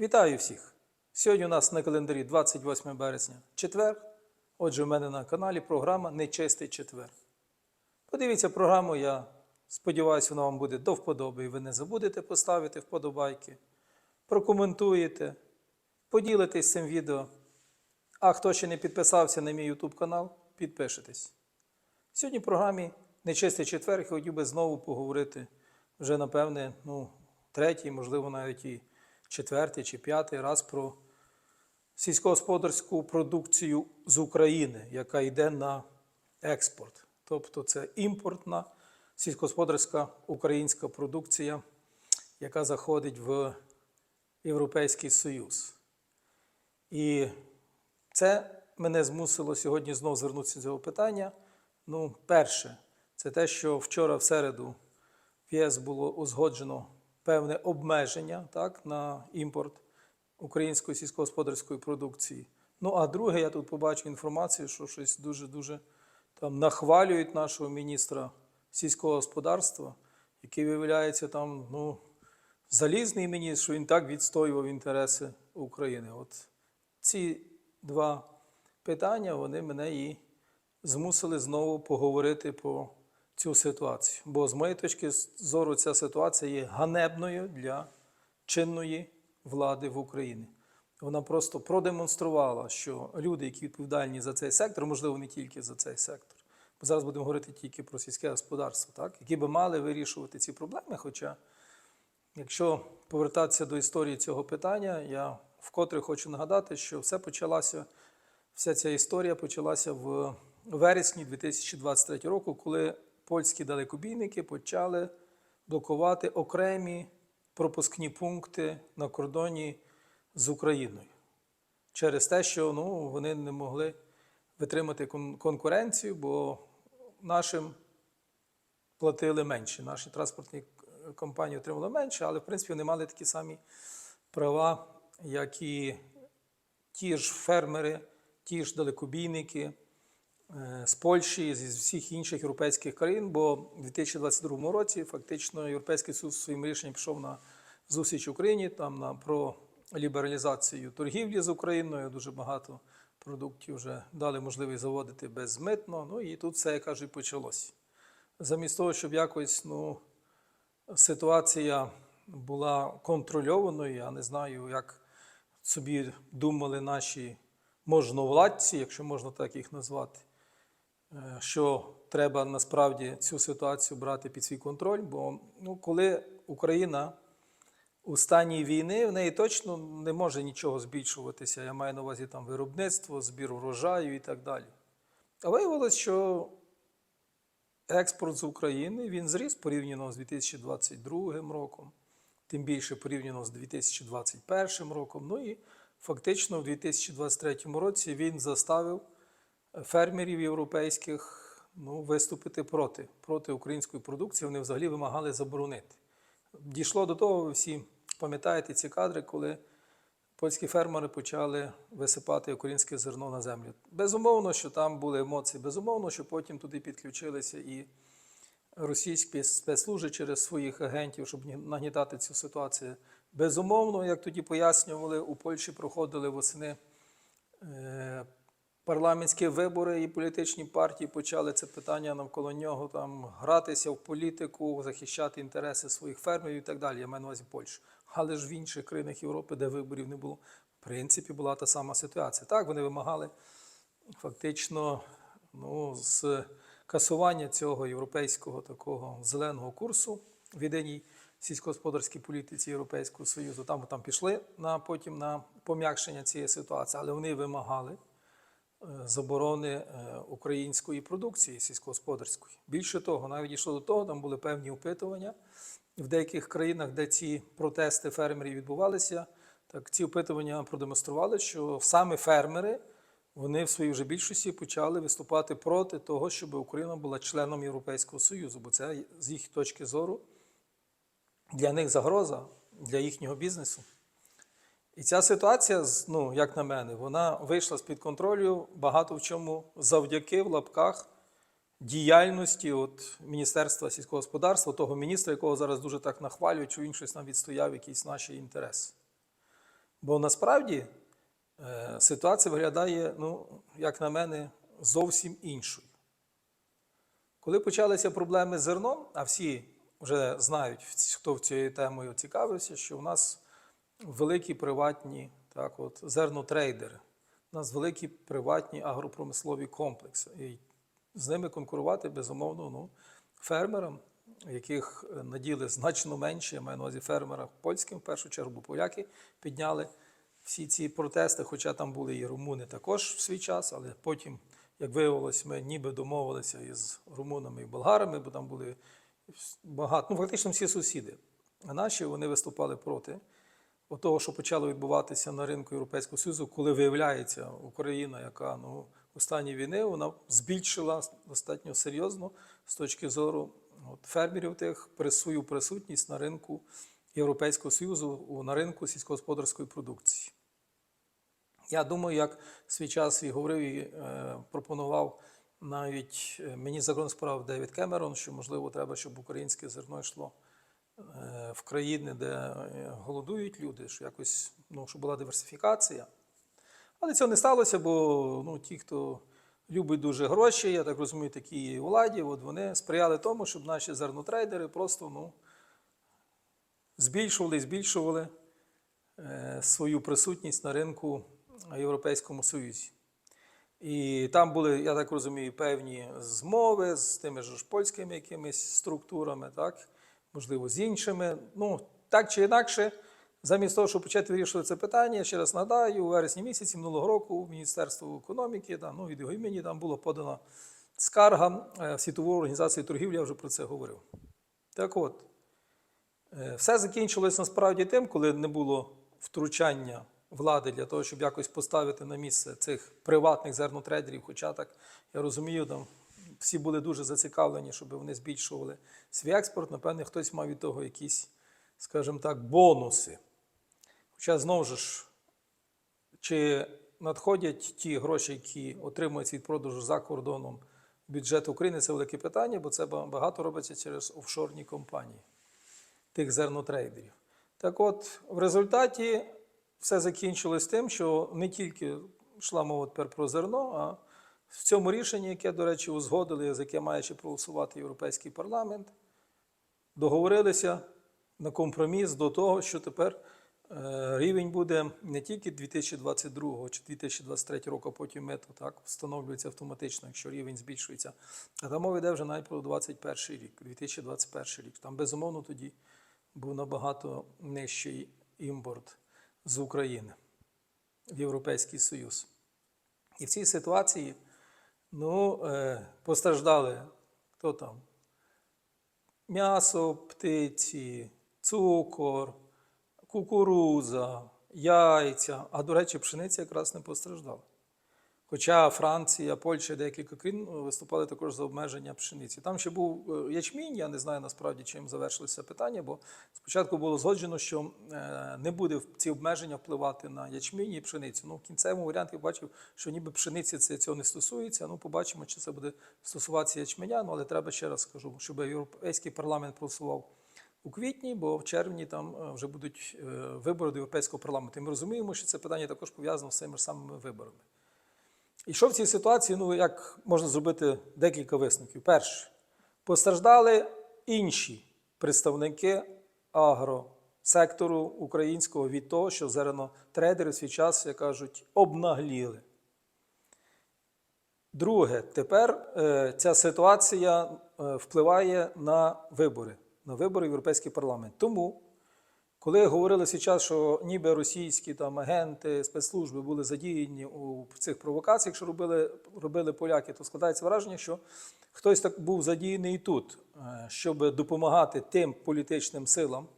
Вітаю всіх! Сьогодні у нас на календарі 28 березня четвер. Отже, у мене на каналі програма Нечистий четвер. Подивіться програму, я сподіваюся, вона вам буде до вподоби, ви не забудете поставити вподобайки, прокоментуєте, поділитесь цим відео. А хто ще не підписався на мій YouTube канал, підпишитесь. Сьогодні в програмі Нечистий четвер я хотів би знову поговорити вже, напевне, ну, третій, можливо, навіть і четвертий чи п'ятий раз про сільськогосподарську продукцію з України, яка йде на експорт. Тобто це імпортна сільськогосподарська українська продукція, яка заходить в Європейський Союз. І це мене змусило сьогодні знову звернутися до цього питання. Ну, перше, це те, що вчора в середу в ЄС було узгоджено певне обмеження так, на імпорт української сільськогосподарської продукції. Ну, а друге, я тут побачив інформацію, що щось дуже-дуже там нахвалюють нашого міністра сільського господарства, який виявляється там, ну, залізний міністр, що він так відстоював інтереси України. От ці два питання вони мене і змусили знову поговорити про цю ситуацію. Бо з моєї точки зору ця ситуація є ганебною для чинної влади в Україні. Вона просто продемонструвала, що люди, які відповідальні за цей сектор, можливо, не тільки за цей сектор, бо зараз будемо говорити тільки про сільське господарство, так? які би мали вирішувати ці проблеми. Хоча, якщо повертатися до історії цього питання, я вкотре хочу нагадати, що все почалося, вся ця історія почалася в вересні 2023 року, коли польські далекобійники почали блокувати окремі пропускні пункти на кордоні з Україною через те, що ну, вони не могли витримати кон- конкуренцію, бо нашим платили менше. Наші транспортні компанії отримали менше, але в принципі вони мали такі самі права, як і ті ж фермери, ті ж далекобійники з Польщі, з всіх інших європейських країн, бо в 2022 році фактично Європейський Союз своїм рішенням пішов на зустріч Україні там на про лібералізацію торгівлі з Україною. Дуже багато продуктів вже дали можливість заводити безмитно. Ну і тут все, я кажу, почалось. Замість того, щоб якось ну, ситуація була контрольованою, я не знаю, як собі думали наші можновладці, якщо можна так їх назвати, е, що треба насправді цю ситуацію брати під свій контроль. Бо ну, коли Україна у стані війни, в неї точно не може нічого збільшуватися. Я маю на увазі там виробництво, збір урожаю і так далі. А виявилось, що експорт з України він зріс порівняно з 2022 роком, тим більше порівняно з 2021 роком. Ну і фактично в 2023 році він заставив фермерів європейських ну, виступити проти, проти української продукції. Вони взагалі вимагали заборонити. Дійшло до того, ви всі пам'ятаєте ці кадри, коли польські фермери почали висипати українське зерно на землю. Безумовно, що там були емоції, безумовно, що потім туди підключилися і російські спецслужби через своїх агентів, щоб нагнітати цю ситуацію. Безумовно, як тоді пояснювали, у Польщі проходили восени е, парламентські вибори і політичні партії почали це питання навколо нього там гратися в політику, захищати інтереси своїх фермерів і так далі. Я маю на увазі Польщу. Але ж в інших країнах Європи, де виборів не було, в принципі, була та сама ситуація. Так, вони вимагали фактично ну, з касування цього європейського такого зеленого курсу в єдиній сільськогосподарській політиці Європейського Союзу. Там, там пішли на, потім на пом'якшення цієї ситуації, але вони вимагали заборони е, української продукції сільськогосподарської. Більше того, навіть йшло до того, там були певні опитування в деяких країнах, де ці протести фермерів відбувалися. Так, ці опитування продемонстрували, що саме фермери вони в своїй вже більшості почали виступати проти того, щоб Україна була членом Європейського Союзу, бо це з їх точки зору для них загроза для їхнього бізнесу. І ця ситуація, ну, як на мене, вона вийшла з-під контролю багато в чому завдяки в лапках діяльності от, Міністерства сільського господарства, того міністра, якого зараз дуже так нахвалюють, що він щось нам відстояв якісь наші інтереси. Бо насправді е, ситуація виглядає, ну, як на мене, зовсім іншою. Коли почалися проблеми з зерном, а всі вже знають, хто в цією темою цікавився, що у нас великі приватні так, от, зернотрейдери, у нас великі приватні агропромислові комплекси. І з ними конкурувати, безумовно, ну, фермерам, яких е, наділи значно менше, я маю на увазі фермерам польським, в першу чергу, бо поляки підняли всі ці протести, хоча там були і румуни також в свій час, але потім, як виявилось, ми ніби домовилися із румунами і болгарами, бо там були багато, ну фактично всі сусіди. А наші вони виступали проти того, що почало відбуватися на ринку Європейського Союзу, коли виявляється Україна, яка ну, у стані війни, вона збільшила достатньо серйозно з точки зору от, фермерів тих свою присутність на ринку Європейського Союзу, на ринку сільськогосподарської продукції. Я думаю, як свій час і говорив і е, пропонував навіть е, мені закон справ Девід Кемерон, що можливо треба, щоб українське зерно йшло в країни, де е, голодують люди, що якось ну, щоб була диверсифікація. Але цього не сталося, бо ну, ті, хто любить дуже гроші, я так розумію, такі владі, от вони сприяли тому, щоб наші зернотрейдери просто ну, збільшували збільшували е, свою присутність на ринку Європейському Союзі. І там були, я так розумію, певні змови з тими ж польськими якимись структурами, так? Можливо, з іншими. Ну, так чи інакше, замість того, щоб почати вирішувати це питання, ще раз нагадаю, у вересні місяці минулого року в Міністерство економіки, там, ну, від його імені, там була подана скарга е, в Світову організацію торгівлі, я вже про це говорив. Так от, Е, Все закінчилось насправді тим, коли не було втручання влади для того, щоб якось поставити на місце цих приватних зернотрейдерів. Хоча так я розумію, там всі були дуже зацікавлені, щоб вони збільшували свій експорт. Напевне, хтось мав від того якісь, скажімо так, бонуси. Хоча знову ж, чи надходять ті гроші, які отримують від продажу за кордоном бюджет України, це велике питання, бо це багато робиться через офшорні компанії тих зернотрейдерів. Так от, в результаті все закінчилось тим, що не тільки йшла мова тепер про зерно, а в цьому рішенні, яке, до речі, узгодили, за яке має ще проголосувати Європейський парламент, договорилися на компроміс до того, що тепер е, рівень буде не тільки 2022 чи 2023 року, а потім мето так встановлюється автоматично, якщо рівень збільшується. А там мова йде вже навіть про 2021 рік, 2021 рік. Там безумовно тоді був набагато нижчий імпорт з України в Європейський Союз. І в цій ситуації ну, е, постраждали хто там? М'ясо, птиці, цукор, кукуруза, яйця. А, до речі, пшениця якраз не постраждала. Хоча Франція, Польща, декілька країн виступали також за обмеження пшениці. Там ще був е, ячмінь, я не знаю насправді, чим завершилося питання, бо спочатку було згоджено, що е, не буде ці обмеження впливати на ячмінь і пшеницю. Ну, в кінцевому варіанті я бачив, що ніби пшениці це цього не стосується. Ну, побачимо, чи це буде стосуватися ячменя. Ну, але треба ще раз скажу, щоб Європейський парламент проголосував у квітні, бо в червні там е, вже будуть е, вибори до Європейського парламенту. І ми розуміємо, що це питання також пов'язано з цими ж самими виборами. І що в цій ситуації, ну як можна зробити декілька висновків. Перше, постраждали інші представники агросектору українського від того, що зернотрейдери в свій час, як кажуть, обнагліли. Друге, тепер е, ця ситуація е, впливає на вибори, на вибори в Європейський парламент. Тому коли говорили час, що ніби російські там агенти, спецслужби були задіяні у цих провокаціях, що робили, робили поляки, то складається враження, що хтось так був задіяний і тут, е, щоб допомагати тим політичним силам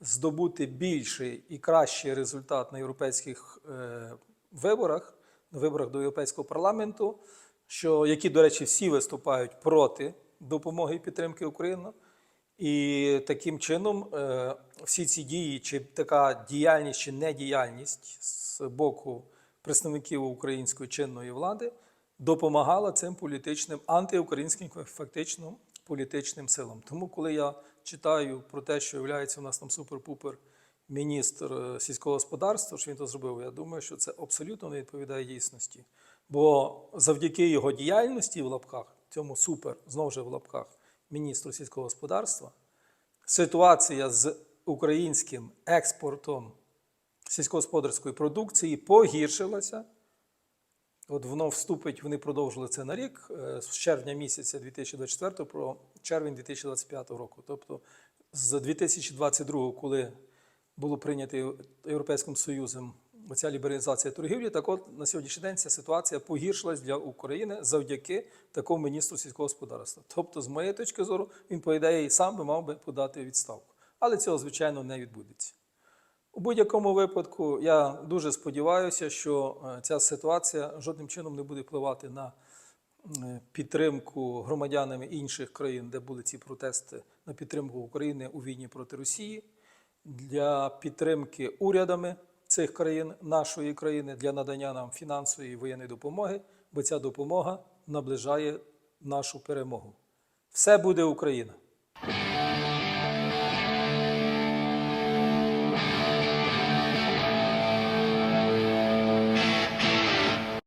здобути більший і кращий результат на європейських е, виборах, на виборах до Європейського парламенту, що які, до речі, всі виступають проти допомоги і підтримки України. І таким чином е, всі ці дії, чи така діяльність чи недіяльність з боку представників української чинної влади допомагала цим політичним антиукраїнським фактично політичним силам. Тому, коли я читаю про те, що є у нас там супер-пупер міністр е, сільського господарства, що він то зробив. Я думаю, що це абсолютно не відповідає дійсності. Бо завдяки його діяльності в лапках, цьому супер, знову ж в лапках, міністру сільського господарства, ситуація з українським експортом сільськогосподарської продукції погіршилася. От воно вступить, вони продовжили це на рік е, з червня місяця 2024 про червень 2025 року. Тобто з 2022, коли було прийнято Європейським Союзом оця лібералізація торгівлі, так от на сьогоднішній день ця ситуація погіршилась для України завдяки такому міністру сільського господарства. Тобто, з моєї точки зору, він, по ідеї, сам би мав би подати відставку. Але цього, звичайно, не відбудеться. У будь-якому випадку я дуже сподіваюся, що е, ця ситуація жодним чином не буде впливати на е, підтримку громадянами інших країн, де були ці протести на підтримку України у війні проти Росії, для підтримки урядами цих країн, нашої країни, для надання нам фінансової і воєнної допомоги, бо ця допомога наближає нашу перемогу. Все буде Україна!